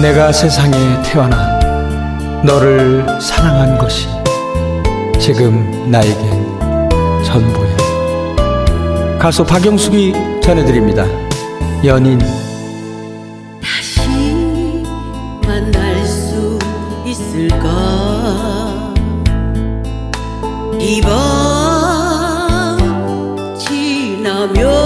내가 세상에 태어나 너를 사랑한 것이 지금 나에겐 전부야. 가수 박영숙이 전해드립니다. 연인 다시 만날 수 있을까 이밤 지나면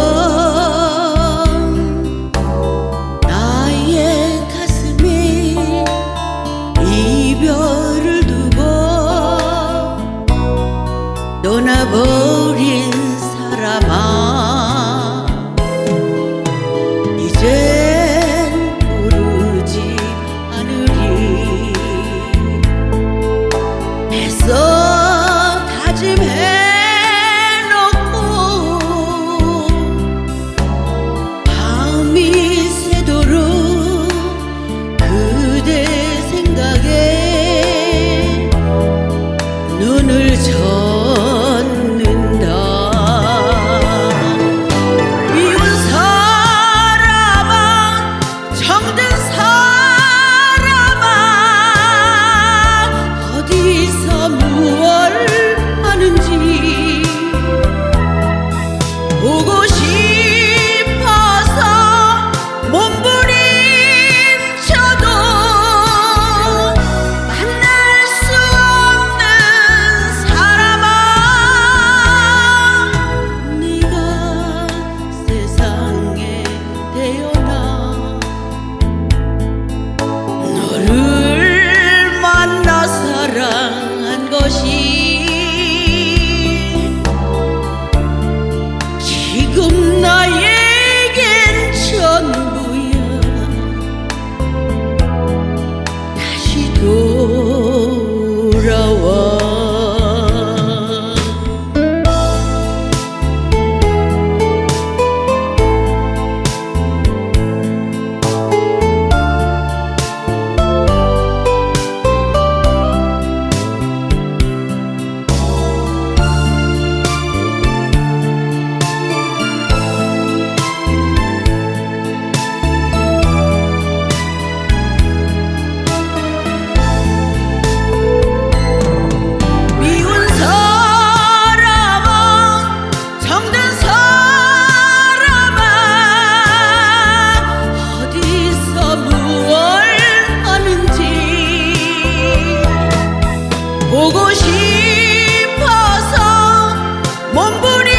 মম্বুর